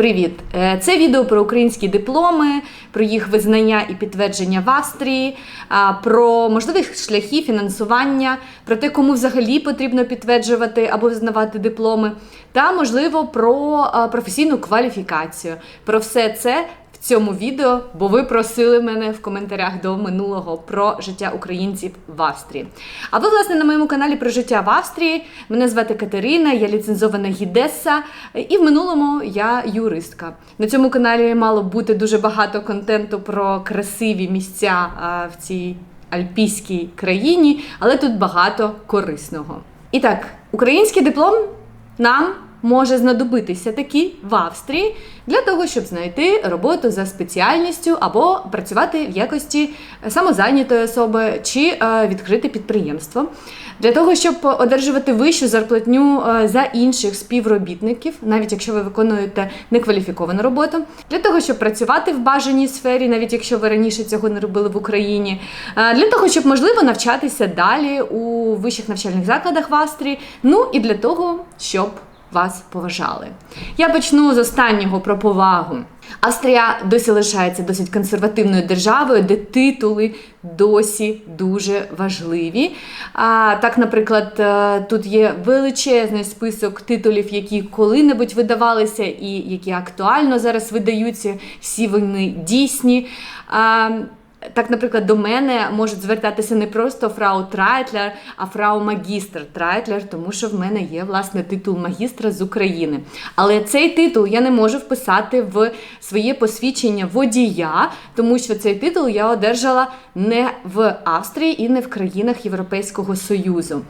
Привіт! Е, Це відео про українські дипломи, про їх визнання і підтвердження в Австрії, про можливі шляхи фінансування, про те, кому взагалі потрібно підтверджувати або визнавати дипломи, та можливо про професійну кваліфікацію. Про все це цьому відео, бо ви просили мене в коментарях до минулого про життя українців в Австрії. А ви, власне, на моєму каналі про життя в Австрії. Мене звати Катерина, я ліцензована гідеса, і в минулому я юристка. На цьому каналі мало бути дуже багато контенту про красиві місця в цій альпійській країні, але тут багато корисного. І так, український диплом нам може знадобитися таки в Австрії для того, щоб знайти роботу за спеціальністю або працювати в якості самозайнятої особи чи е, відкрити підприємство. Для того, щоб одержувати вищу зарплатню е, за інших співробітників, навіть якщо ви виконуєте некваліфіковану роботу, для того, щоб працювати в бажаній сфері, навіть якщо ви раніше цього не робили в Україні, е, для того, щоб можливо навчатися далі у вищих навчальних закладах в Австрії, ну і для того, щоб вас поважали. Я почну з останнього про повагу. Австрія досі лишається досить консервативною державою, де титули досі дуже важливі. А, Так, наприклад, е, тут є величезний список титулів, які коли-небудь видавалися, і які актуально зараз видаються. Всі вони дійсні. А, так, наприклад, до мене можуть звертатися не просто фрау Трайтлер, а фрау магістр Трайтлер, тому що в мене є власне титул магістра з України. Але цей титул я не можу вписати в своє посвідчення водія, тому що цей титул я одержала не в Австрії і не в країнах Європейського Союзу.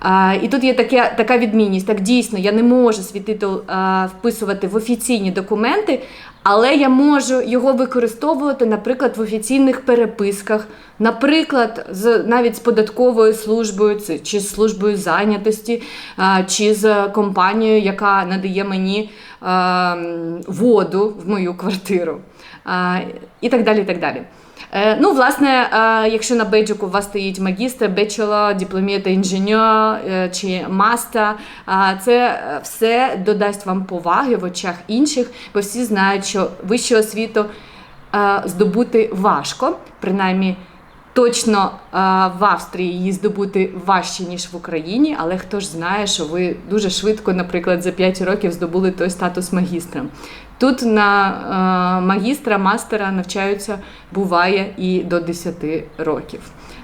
А, І тут є таке, така відмінність. Так дійсно, я не можу свій титул а, вписувати в офіційні документи, але я можу його використовувати, наприклад, в офіційних переписках, наприклад, з навіть з податковою службою, чи з службою зайнятості, чи з компанією, яка надає мені воду в мою квартиру, і так далі. І так далі. Е, Ну, власне, е, якщо на бейджику у вас стоїть магістр, бечелор, дипломіта інженер е, чи маста, це все додасть вам поваги в очах інших, бо всі знають, що вищу освіту здобути важко, принаймні. Точно в Австрії її здобути важче, ніж в Україні, але хто ж знає, що ви дуже швидко, наприклад, за 5 років здобули той статус магістра. Тут на е, магістра, мастера навчаються, буває і до 10 років.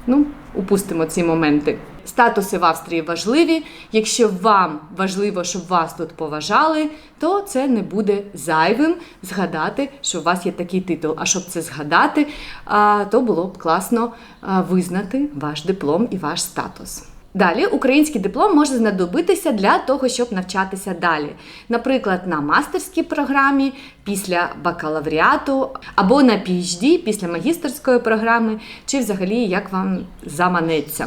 Ну, упустимо ці моменти. Статуси в Австрії важливі. Якщо вам важливо, щоб вас тут поважали, то це не буде зайвим згадати, що у вас є такий титул. А щоб це згадати, то було б класно визнати ваш диплом і ваш статус. Далі український диплом може знадобитися для того, щоб навчатися далі. Наприклад, на мастерській програмі після бакалавріату, або на PhD після магістерської програми, чи взагалі як вам заманеться.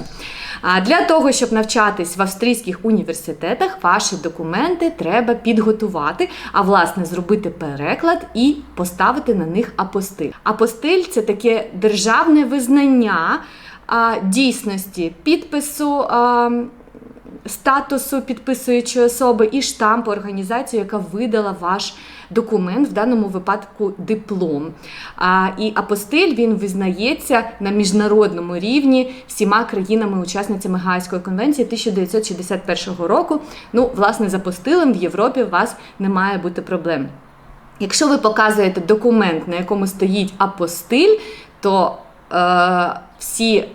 А для того, щоб навчатись в австрійських університетах, ваші документи треба підготувати, а власне зробити переклад і поставити на них апостиль. Апостиль це таке державне визнання дійсності підпису. Статусу підписуючої особи і штампу організації, яка видала ваш документ, в даному випадку диплом. А, І апостиль він визнається на міжнародному рівні всіма країнами-учасницями Гаазької конвенції 1961 року. Ну, власне, з апостилем в Європі у вас не має бути проблем. Якщо ви показуєте документ, на якому стоїть апостиль, то е, всі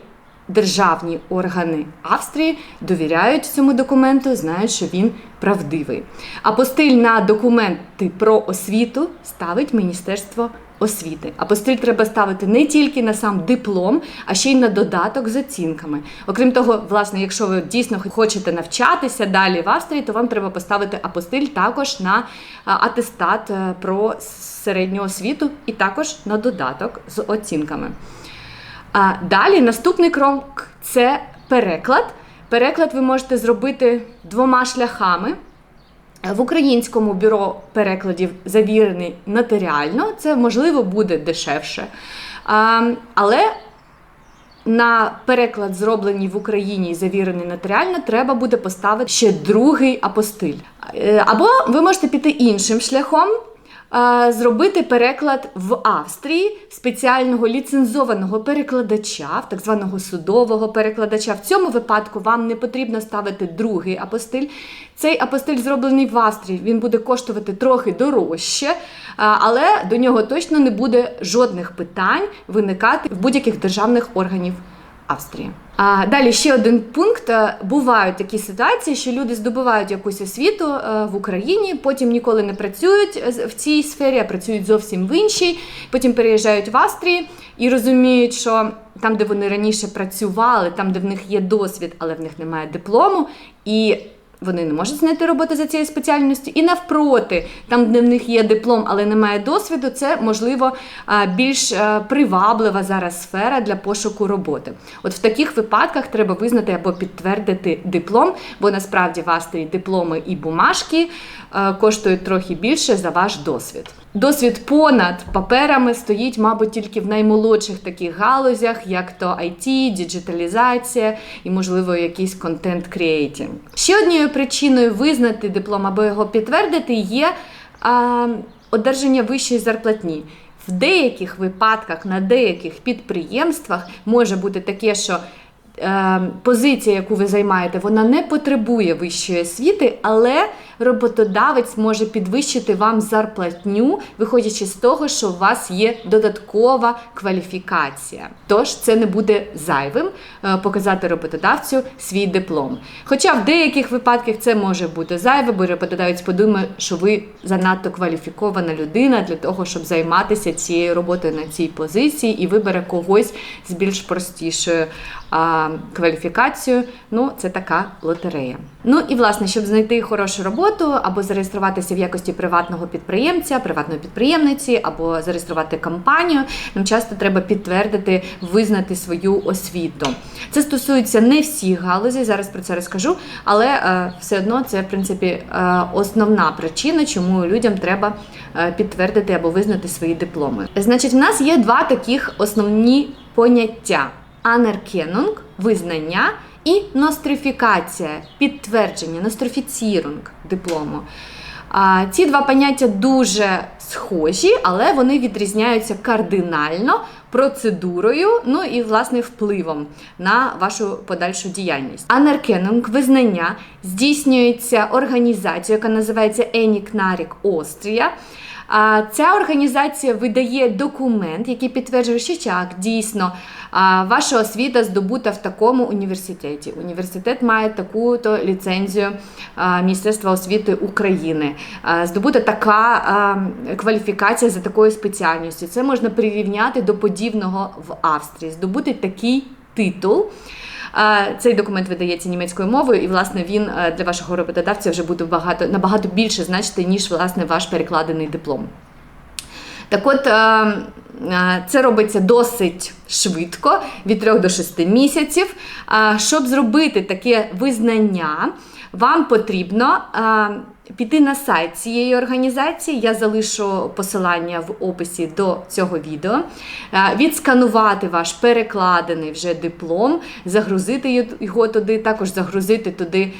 державні органи Австрії довіряють цьому документу, знають, що він правдивий. Апостиль на документи про освіту ставить Міністерство освіти. Апостиль треба ставити не тільки на сам диплом, а ще й на додаток з оцінками. Окрім того, власне, якщо ви дійсно хочете навчатися далі в Австрії, то вам треба поставити апостиль також на атестат е, про середню освіту і також на додаток з оцінками. А далі наступний крок це переклад. Переклад ви можете зробити двома шляхами. В українському бюро перекладів завірений нотаріально, це можливо буде дешевше. Але на переклад, зроблений в Україні і завірений нотаріально, треба буде поставити ще другий апостиль. Е, або ви можете піти іншим шляхом. Зробити переклад в Австрії спеціального ліцензованого перекладача, так званого судового перекладача. В цьому випадку вам не потрібно ставити другий апостиль. Цей апостиль зроблений в Австрії. Він буде коштувати трохи дорожче, але до нього точно не буде жодних питань виникати в будь-яких державних органів. Австрії. А далі ще один пункт. Е, Бувають такі ситуації, що люди здобувають якусь освіту е, в Україні, потім ніколи не працюють е, в цій сфері, а працюють зовсім в іншій. Потім переїжджають в Австрії і розуміють, що там, де вони раніше працювали, там, де в них є досвід, але в них немає диплому, і вони не можуть знайти роботу за цією спеціальністю. І навпроти, там, де в них є диплом, але немає досвіду, це можливо більш приваблива зараз сфера для пошуку роботи. От в таких випадках треба визнати або підтвердити диплом, бо насправді в Австрії дипломи і бумажки коштують трохи більше за ваш досвід. Досвід понад паперами стоїть, мабуть, тільки в наймолодших таких галузях, як то IT, діджиталізація і, можливо, якийсь контент креатінг. Ще однією причиною визнати диплом або його підтвердити є а, одержання вищої зарплатні. В деяких випадках на деяких підприємствах може бути таке, що е, позиція, яку ви займаєте, вона не потребує вищої освіти, але роботодавець може підвищити вам зарплатню, виходячи з того, що у вас є додаткова кваліфікація. Тож це не буде зайвим е, показати роботодавцю свій диплом. Хоча в деяких випадках це може бути зайве, бо роботодавець подумає, що ви занадто кваліфікована людина для того, щоб займатися цією роботою на цій позиції і вибере когось з більш простішою а, кваліфікацією. Ну, це така лотерея. Ну і власне, щоб знайти хорошу роботу або зареєструватися в якості приватного підприємця, приватної підприємниці, або зареєструвати компанію, нам часто треба підтвердити, визнати свою освіту. Це стосується не всіх галузей, зараз про це розкажу, але е, все одно це в принципі е, основна причина, чому людям треба е, підтвердити або визнати свої дипломи. Значить, в нас є два таких основні поняття: анеркенунг визнання і нострифікація, підтвердження, нострифіцірунг диплому. А, Ці два поняття дуже схожі, але вони відрізняються кардинально процедурою, ну і власне впливом на вашу подальшу діяльність. Анеркенунг визнання здійснюється організацією, яка називається Енікнарік Острія. Ця організація видає документ, який підтверджує, що так, дійсно ваша освіта здобута в такому університеті. Університет має таку-то ліцензію Міністерства освіти України. Здобута така кваліфікація за такою спеціальністю. Це можна прирівняти до подібного в Австрії. Здобути такий титул. Цей документ видається німецькою мовою, і власне він е, для вашого роботодавця вже буде багато набагато більше значити, ніж власне ваш перекладений диплом. Так от е, е, це робиться досить швидко, від 3 до 6 місяців. Щоб зробити таке визнання, вам потрібно піти на сайт цієї організації. Я залишу посилання в описі до цього відео, е, відсканувати ваш перекладений вже диплом, загрузити його туди, також загрузити туди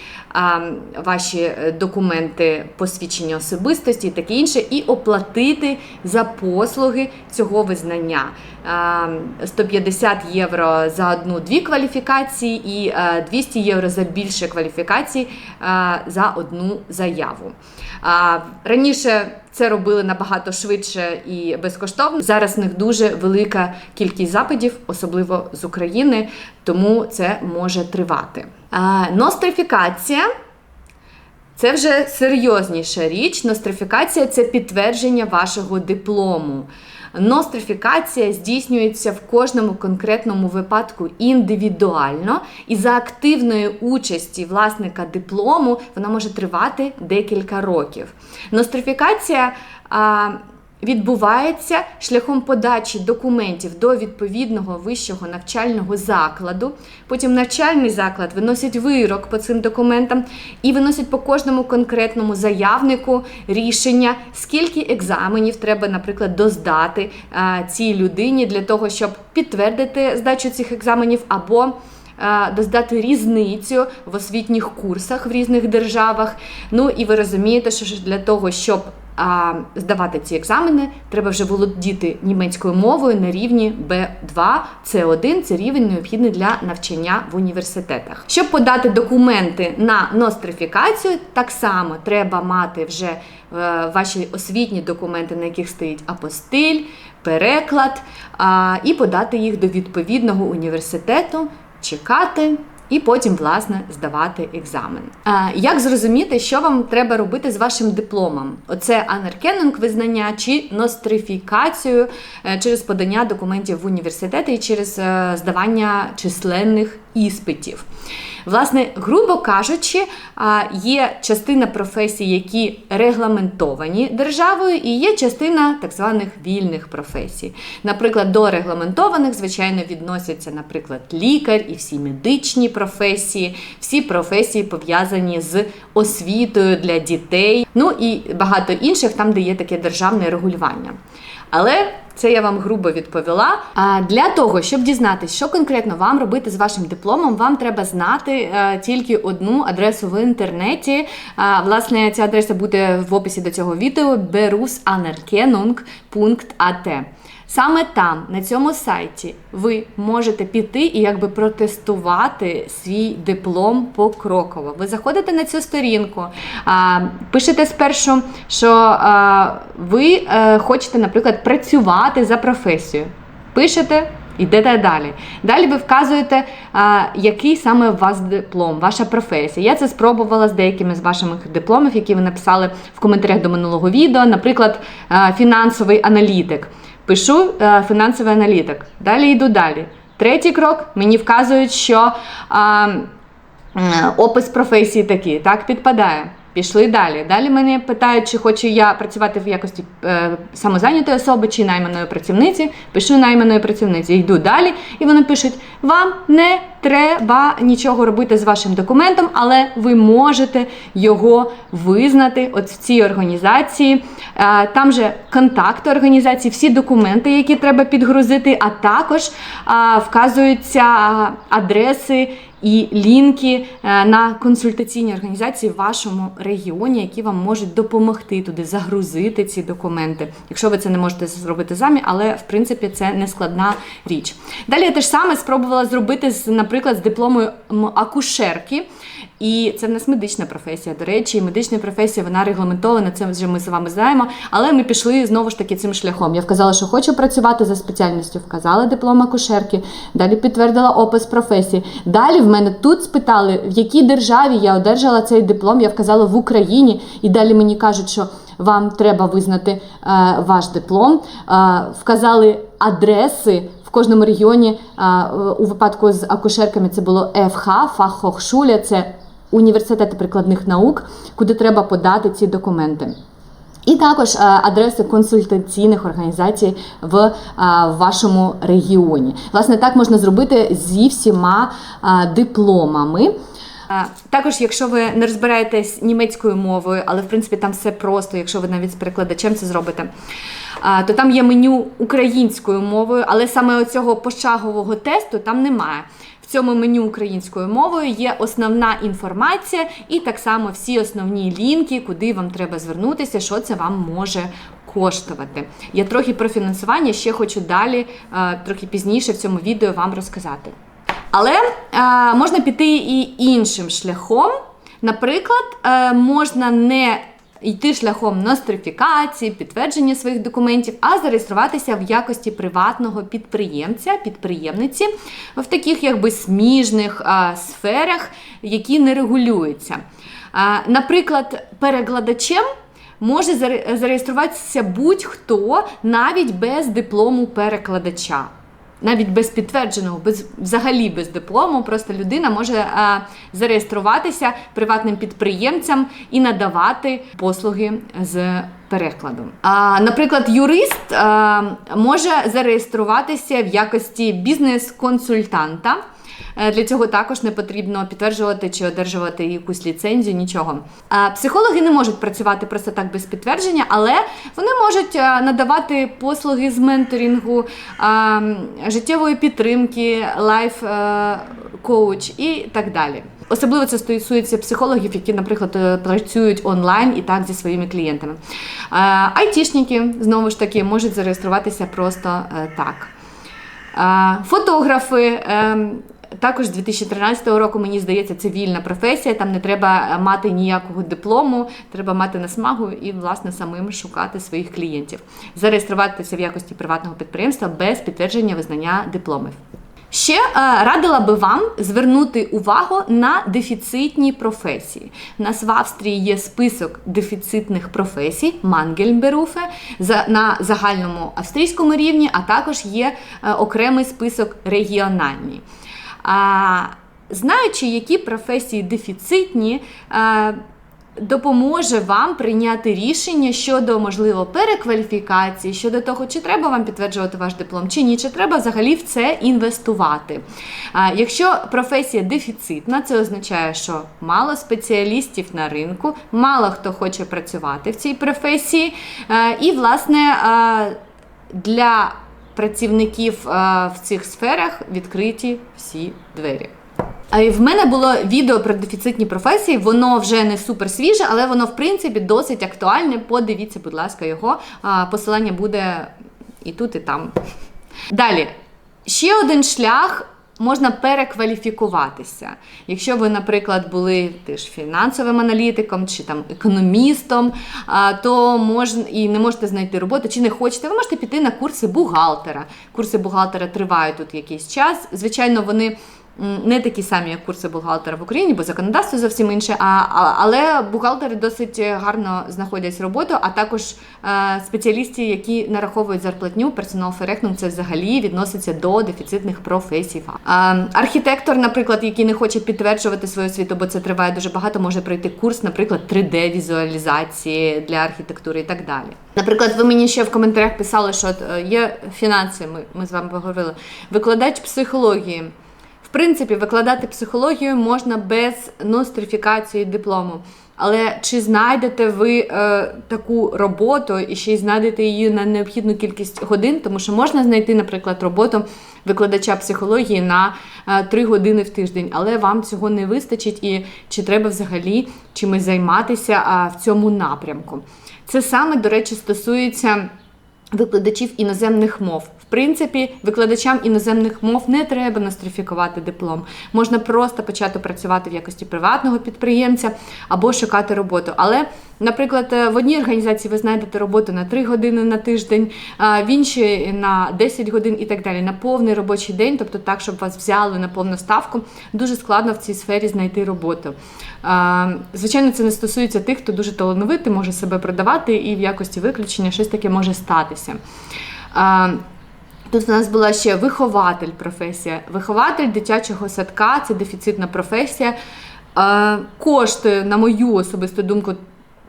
ваші е, документи посвідчення особистості таке інше, і оплатити за послуги цього визнання. Е, 150 євро за одну-дві кваліфікації і е, 200 євро за більше кваліфікацій е, за одну заяву. Раніше це робили набагато швидше і безкоштовно. Зараз в них дуже велика кількість запитів, особливо з України, тому це може тривати. Нострифікація. Це вже серйозніша річ. Нострифікація це підтвердження вашого диплому. Нострифікація здійснюється в кожному конкретному випадку індивідуально, і за активної участі власника диплому вона може тривати декілька років. Нострифікація відбувається шляхом подачі документів до відповідного вищого навчального закладу. Потім навчальний заклад виносить вирок по цим документам і виносить по кожному конкретному заявнику рішення, скільки екзаменів треба, наприклад, доздати цій людині для того, щоб підтвердити здачу цих екзаменів або е, доздати різницю в освітніх курсах в різних державах. Ну і ви розумієте, що для того, щоб а, здавати ці екзамени, треба вже володіти німецькою мовою на рівні B2, C1 це рівень необхідний для навчання в університетах. Щоб подати документи на нострифікацію, так само треба мати вже е, ваші освітні документи, на яких стоїть апостиль, переклад, і подати їх до відповідного університету, чекати. І потім, власне, здавати екзамен. Як зрозуміти, що вам треба робити з вашим дипломом? Оце анеркенинг визнання чи нострифікацію е, через подання документів в університети і через е, здавання численних іспитів. Власне, грубо кажучи, є частина професій, які регламентовані державою, і є частина так званих вільних професій. Наприклад, до регламентованих, звичайно, відносяться, наприклад, лікар і всі медичні професії, всі професії пов'язані з освітою для дітей, ну і багато інших, там, де є таке державне регулювання. Але це я вам грубо відповіла. А для того, щоб дізнатися, що конкретно вам робити з вашим дипломом, вам треба знати е, тільки одну адресу в інтернеті. А, власне, ця адреса буде в описі до цього відео berusanerkennung.at. Саме там, на цьому сайті, ви можете піти і якби протестувати свій диплом покроково. Ви заходите на цю сторінку, пишете спершу, що ви е, хочете, наприклад, працювати за професією. Пишете. Йдете далі. Далі ви вказуєте, а, який саме у вас диплом, ваша професія. Я це спробувала з деякими з ваших дипломів, які ви написали в коментарях до минулого відео. Наприклад, а, фінансовий аналітик. Пишу а, фінансовий аналітик. Далі йду далі. Третій крок мені вказують, що а, опис професії такий, так, підпадає. Пішли далі. Далі мене питають, чи хочу я працювати в якості е, самозайнятої особи чи найманої працівниці. Пишу найманої працівниці. Йду далі, і вони пишуть: вам не треба нічого робити з вашим документом, але ви можете його визнати от в цій організації. Е, там же контакти організації, всі документи, які треба підгрузити, а також е, вказуються адреси і лінки е, на консультаційні організації в вашому регіоні, які вам можуть допомогти туди загрузити ці документи, якщо ви це не можете зробити самі, але в принципі це не складна річ. Далі я те ж саме спробувала зробити з, наприклад, з дипломою акушерки. І це в нас медична професія. До речі, медична професія вона регламентована, це вже ми з вами знаємо. Але ми пішли знову ж таки цим шляхом. Я вказала, що хочу працювати за спеціальністю, вказала диплом акушерки, далі підтвердила опис професії. Далі в мене тут спитали, в якій державі я одержала цей диплом. Я вказала в Україні, і далі мені кажуть, що вам треба визнати е, ваш диплом. Е, вказали адреси. Кожному регіоні у випадку з акушерками це було ФХ, Фахохшуля, це університет прикладних наук, куди треба подати ці документи. І також адреси консультаційних організацій в вашому регіоні. Власне, так можна зробити зі всіма дипломами. Також, якщо ви не розбираєтесь німецькою мовою, але в принципі там все просто, якщо ви навіть з перекладачем це зробите, то там є меню українською мовою, але саме оцього пошагового тесту там немає. В цьому меню українською мовою є основна інформація і так само всі основні лінки, куди вам треба звернутися, що це вам може коштувати. Я трохи про фінансування ще хочу далі, трохи пізніше в цьому відео вам розказати. Але е, можна піти і іншим шляхом. Наприклад, е, можна не йти шляхом нострифікації, підтвердження своїх документів, а зареєструватися в якості приватного підприємця, підприємниці в таких якби сміжних е, сферах, які не регулюються. Е, наприклад, перекладачем. Може зареєструватися будь-хто навіть без диплому перекладача навіть без підтвердженого, без взагалі без диплому, просто людина може а, зареєструватися приватним підприємцям і надавати послуги з перекладом. А, наприклад, юрист а, може зареєструватися в якості бізнес-консультанта. Е, Для цього також не потрібно підтверджувати чи одержувати якусь ліцензію, нічого. Психологи не можуть працювати просто так без підтвердження, але вони можуть е, надавати послуги з менторингу, життєвої підтримки, лайф е, коуч і так далі. Особливо це стосується психологів, які, наприклад, е, працюють онлайн і так зі своїми клієнтами. Е, Айтішники знову ж таки можуть зареєструватися просто е, так. Е, Фотографи. Також з 2013 року, мені здається, це вільна професія. Там не треба е, мати ніякого диплому, треба мати насмагу і, власне, самим шукати своїх клієнтів. Зареєструватися в якості приватного підприємства без підтвердження визнання дипломів. Ще е, радила би вам звернути увагу на дефіцитні професії. У нас в Австрії є список дефіцитних професій, Мангельберуфе, на загальному австрійському рівні, а також є е, окремий список регіональний. Знаючи, які професії дефіцитні, е, допоможе вам прийняти рішення щодо можливо перекваліфікації, щодо того, чи треба вам підтверджувати ваш диплом, чи ні, чи треба взагалі в це інвестувати. Якщо професія дефіцитна, це означає, що мало спеціалістів на ринку, мало хто хоче працювати в цій професії, Е, і власне е, для працівників е, в цих сферах відкриті всі двері. А в мене було відео про дефіцитні професії. Воно вже не супер свіже, але воно в принципі досить актуальне. Подивіться, будь ласка, його. Посилання буде і тут, і там. Далі. Ще один шлях. Можна перекваліфікуватися. Якщо ви, наприклад, були теж фінансовим аналітиком чи там економістом, то можна і не можете знайти роботу, чи не хочете, ви можете піти на курси бухгалтера. Курси бухгалтера тривають тут якийсь час. Звичайно, вони не такі самі, як курси бухгалтера в Україні, бо законодавство зовсім інше. А, а, але бухгалтери досить гарно знаходять роботу, а також е, спеціалісти, які нараховують зарплатню, персонал ферехнум, це взагалі відноситься до дефіцитних професій. Е, архітектор, наприклад, який не хоче підтверджувати свою освіту, бо це триває дуже багато, може пройти курс, наприклад, 3D-візуалізації для архітектури і так далі. Наприклад, ви мені ще в коментарях писали, що е, є фінанси, ми, ми з вами поговорили, викладач психології. В принципі, викладати психологію можна без нострифікації диплому. Але чи знайдете ви е, таку роботу і ще й знайдете її на необхідну кількість годин? Тому що можна знайти, наприклад, роботу викладача психології на е, 3 години в тиждень, але вам цього не вистачить, і чи треба взагалі чимось займатися а, в цьому напрямку? Це саме, до речі, стосується викладачів іноземних мов. Принципі, викладачам іноземних мов не треба нострифікувати диплом. Можна просто почати працювати в якості приватного підприємця або шукати роботу. Але, наприклад, е, в одній організації ви знайдете роботу на 3 години на тиждень, а в іншій на 10 годин і так далі, на повний робочий день, тобто так, щоб вас взяли на повну ставку, дуже складно в цій сфері знайти роботу. Звичайно, це не стосується тих, хто дуже талановитий, може себе продавати, і в якості виключення щось таке може статися. Тут в нас була ще вихователь професія. Вихователь дитячого садка це дефіцитна професія. Е, коштує, на мою особисту думку,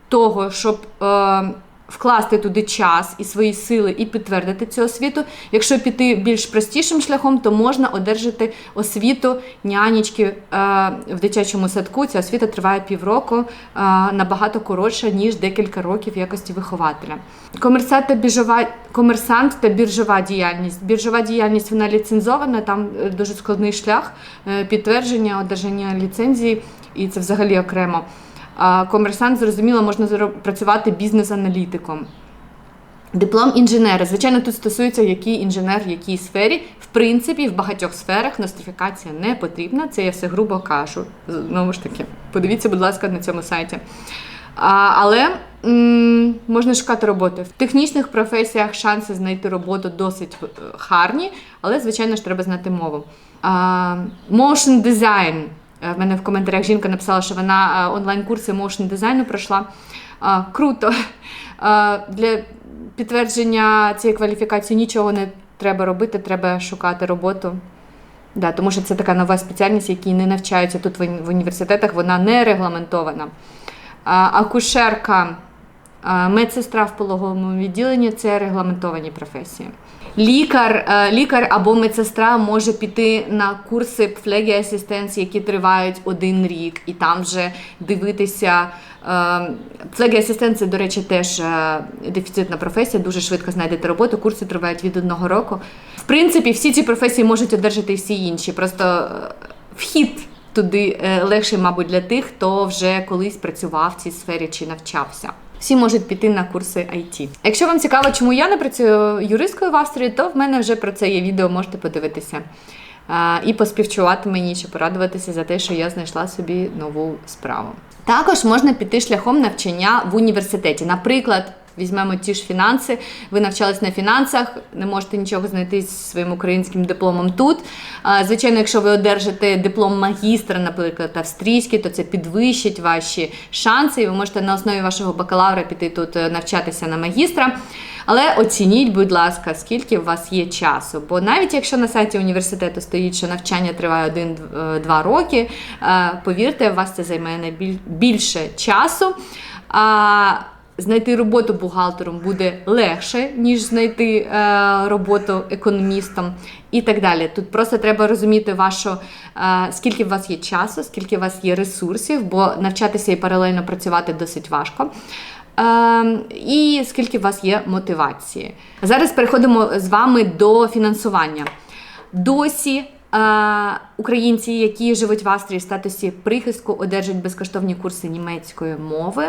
того, щоб е, вкласти туди час і свої сили і підтвердити цю освіту. Якщо піти більш простішим шляхом, то можна одержати освіту нянечки е, в дитячому садку. Ця освіта триває півроку, е, набагато коротша, ніж декілька років якості вихователя. Комерсант та біржова, комерсант та біржова діяльність. Біржова діяльність вона ліцензована, там е, дуже складний шлях підтвердження, одержання ліцензії, і це взагалі окремо. Комерсант, зрозуміло, можна працювати бізнес-аналітиком. Диплом інженера. Звичайно, тут стосується, який інженер в якій сфері. В принципі, в багатьох сферах нострифікація не потрібна. Це я все грубо кажу. Знову ж таки, подивіться, будь ласка, на цьому сайті. А, але м, можна шукати роботу. В технічних професіях шанси знайти роботу досить е, гарні, але, звичайно ж, треба знати мову. А, design. Е, В мене в коментарях жінка написала, що вона е, онлайн-курси motion дизайну пройшла. Круто. Для підтвердження цієї кваліфікації нічого не треба робити, треба шукати роботу. Да, тому що це така нова спеціальність, якій не навчаються тут в університетах, вона не регламентована. Акушерка, медсестра в пологовому відділенні це регламентовані професії. Лікар, е, лікар або медсестра може піти на курси пфлегі-асистенції, які тривають один рік, і там вже дивитися. Пфлегі-асистент це, до речі, теж е, дефіцитна професія, дуже швидко знайдете роботу. Курси тривають від одного року. В принципі, всі ці професії можуть одержати всі інші. Просто е, вхід туди е, легший, мабуть, для тих, хто вже колись працював в цій сфері чи навчався. Всі можуть піти на курси IT. Якщо вам цікаво, чому я не працюю юристкою в Австрії, то в мене вже про це є відео, можете подивитися. І поспівчувати мені чи порадуватися за те, що я знайшла собі нову справу. Також можна піти шляхом навчання в університеті. Наприклад, візьмемо ті ж фінанси. Ви навчались на фінансах, не можете нічого знайти зі своїм українським дипломом тут. Звичайно, якщо ви одержите диплом магістра, наприклад, австрійський, то це підвищить ваші шанси, і ви можете на основі вашого бакалавра піти тут е, навчатися на магістра. Але оцініть, будь ласка, скільки у вас є часу. Бо навіть якщо на сайті університету стоїть, що навчання триває 1-2 роки, е, повірте, у вас це займе більше часу. Знайти роботу бухгалтером буде легше, ніж знайти е, роботу економістом і так далі. Тут просто треба розуміти вашу, е, скільки у вас є часу, скільки у вас є ресурсів, бо навчатися і паралельно працювати досить важко. Е, і скільки у вас є мотивації. Зараз переходимо з вами до фінансування. Досі українці, які живуть в Австрії в статусі прихистку, одержують безкоштовні курси німецької мови.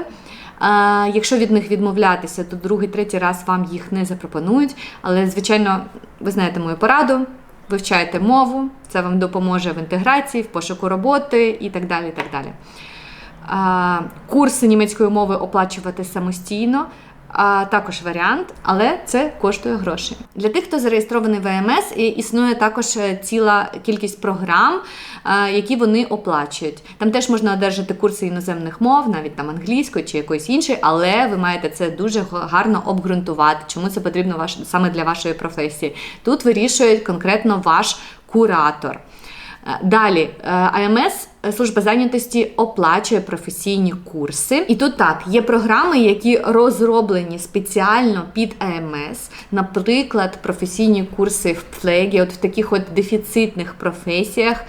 Якщо від них відмовлятися, то другий, третій раз вам їх не запропонують. Але, звичайно, ви знаєте мою пораду. Вивчайте мову, це вам допоможе в інтеграції, в пошуку роботи і так далі. І так далі. Курси німецької мови оплачувати самостійно. А, також варіант, але це коштує грошей. Для тих, хто зареєстрований в ВМС, існує також е, ціла кількість програм, які вони оплачують. Там теж можна одержати курси іноземних мов, навіть там англійської чи якоїсь іншої, але ви маєте це дуже гарно обґрунтувати, чому це потрібно ваш, саме для вашої професії. Тут вирішує конкретно ваш куратор. Е, Далі е, АМС служба зайнятості оплачує професійні курси. І тут так є програми, які розроблені спеціально під АМС, наприклад, професійні курси в плегі, от в таких от дефіцитних професіях.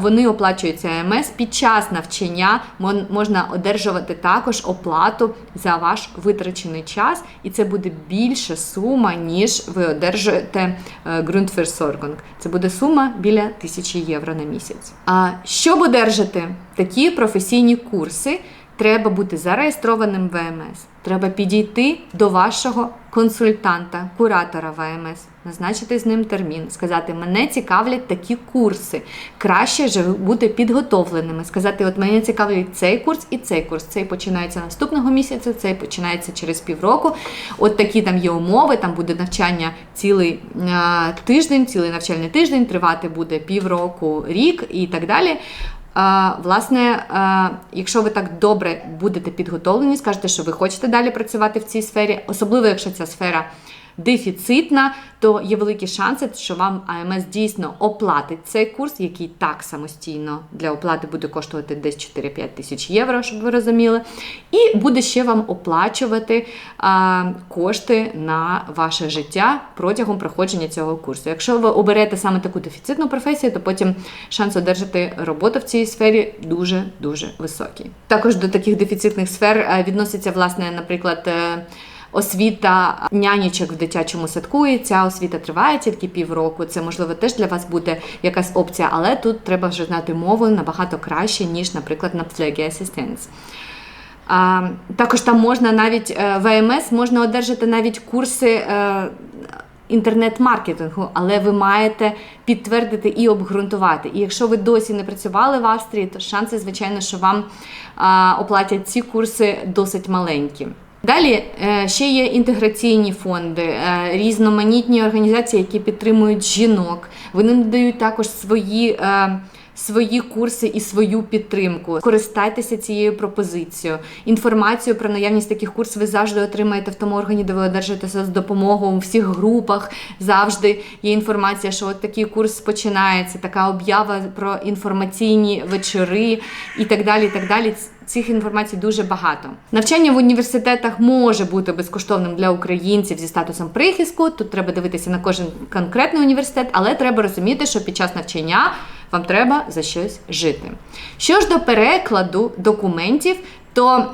Вони оплачуються АМС. Під час навчання можна одержувати також оплату за ваш витрачений час, і це буде більша сума, ніж ви одержуєте Grundversorgung. Це буде сума біля 1000 євро на місяць. А щоб одержати такі професійні курси, треба бути зареєстрованим в ВМС. Треба підійти до вашого консультанта, куратора ВМС, назначити з ним термін, сказати, мене цікавлять такі курси. Краще же бути підготовленими, сказати, от мене цікавлять цей курс і цей курс. Цей починається наступного місяця, цей починається через півроку. От такі там є умови, там буде навчання цілий тиждень, цілий навчальний тиждень, тривати буде півроку, рік і так далі. Власне, якщо ви так добре будете підготовлені, скажете, що ви хочете далі працювати в цій сфері, особливо якщо ця сфера дефіцитна, то є великі шанси, що вам АМС дійсно оплатить цей курс, який так самостійно для оплати буде коштувати десь 4-5 тисяч євро, щоб ви розуміли, і буде ще вам оплачувати а, кошти на ваше життя протягом проходження цього курсу. Якщо ви оберете саме таку дефіцитну професію, то потім шанс одержати роботу в цій сфері дуже дуже високий. Також до таких дефіцитних сфер е, відноситься, власне, наприклад. Е, Освіта нянічок в дитячому садку, і ця освіта триває тільки півроку. Це можливо теж для вас буде якась опція, але тут треба вже знати мову набагато краще, ніж, наприклад, на Pflege Assistance. А, також там можна навіть е, в АМС можна одержати навіть курси е, інтернет-маркетингу, але ви маєте підтвердити і обґрунтувати. І якщо ви досі не працювали в Австрії, то шанси, звичайно, що вам а, оплатять ці курси досить маленькі. Далі е, ще є інтеграційні фонди, е, різноманітні організації, які підтримують жінок. Вони надають також свої. Свої курси і свою підтримку. Користайтеся цією пропозицією. Інформацію про наявність таких курсів ви завжди отримаєте в тому органі, де ви з допомогу у всіх групах. Завжди є інформація, що от такий курс починається, така об'ява про інформаційні вечори і так далі. І так далі. Цих інформацій дуже багато. Навчання в університетах може бути безкоштовним для українців зі статусом прихистку. Тут треба дивитися на кожен конкретний університет, але треба розуміти, що під час навчання вам треба за щось жити. Що ж до перекладу документів, То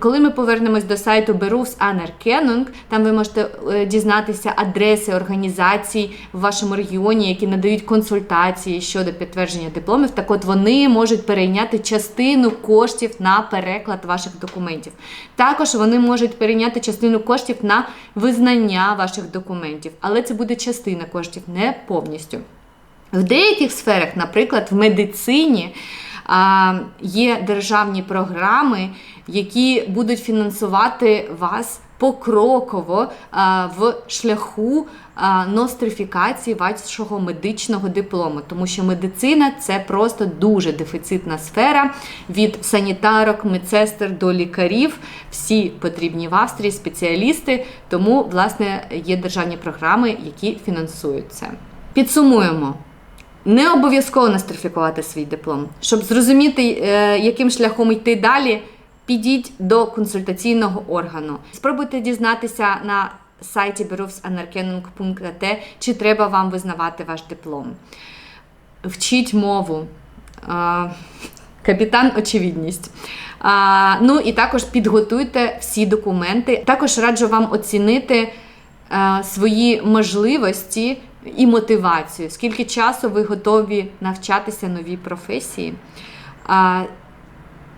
коли ми повернемось до сайту Berufs Anerkennung, там ви можете е, дізнатися адреси організацій в вашому регіоні, які надають консультації щодо підтвердження дипломів. Так от вони можуть перейняти частину коштів на переклад ваших документів. Також вони можуть перейняти частину коштів на визнання ваших документів, але це буде частина коштів, не повністю. В деяких сферах, наприклад, в медицині є державні програми, які будуть фінансувати вас покроково в шляху нострифікації вашого медичного диплому, тому що медицина це просто дуже дефіцитна сфера від санітарок, медсестер до лікарів. Всі потрібні в Австрії спеціалісти, тому власне є державні програми, які фінансують це. Підсумуємо. Не обов'язково нострифікувати свій диплом. Щоб зрозуміти, е, яким шляхом йти далі, підіть до консультаційного органу. Спробуйте дізнатися на сайті berufsanerkennung.at, чи треба вам визнавати ваш диплом. Вчіть мову. Е, Капітан очевидність. А, ну і також підготуйте всі документи. Також раджу вам оцінити е, свої можливості і мотивацію, скільки часу ви готові навчатися новій професії, а,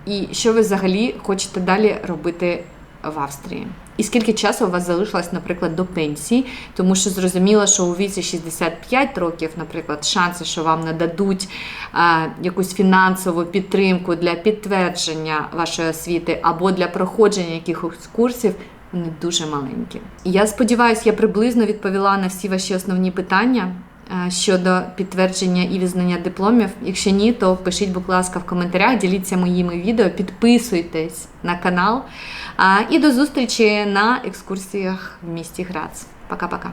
і що ви взагалі хочете далі робити в Австрії. І скільки часу у вас залишилось, наприклад, до пенсії, тому що зрозуміло, що у віці 65 років, наприклад, шанси, що вам нададуть а, якусь фінансову підтримку для підтвердження вашої освіти або для проходження якихось курсів, вони дуже маленькі. Я сподіваюся, я приблизно відповіла на всі ваші основні питання е, щодо підтвердження і визнання дипломів. Якщо ні, то пишіть, будь ласка, в коментарях, діліться моїми відео, підписуйтесь на канал. І до зустрічі на екскурсіях в місті Грац. Пока-пока.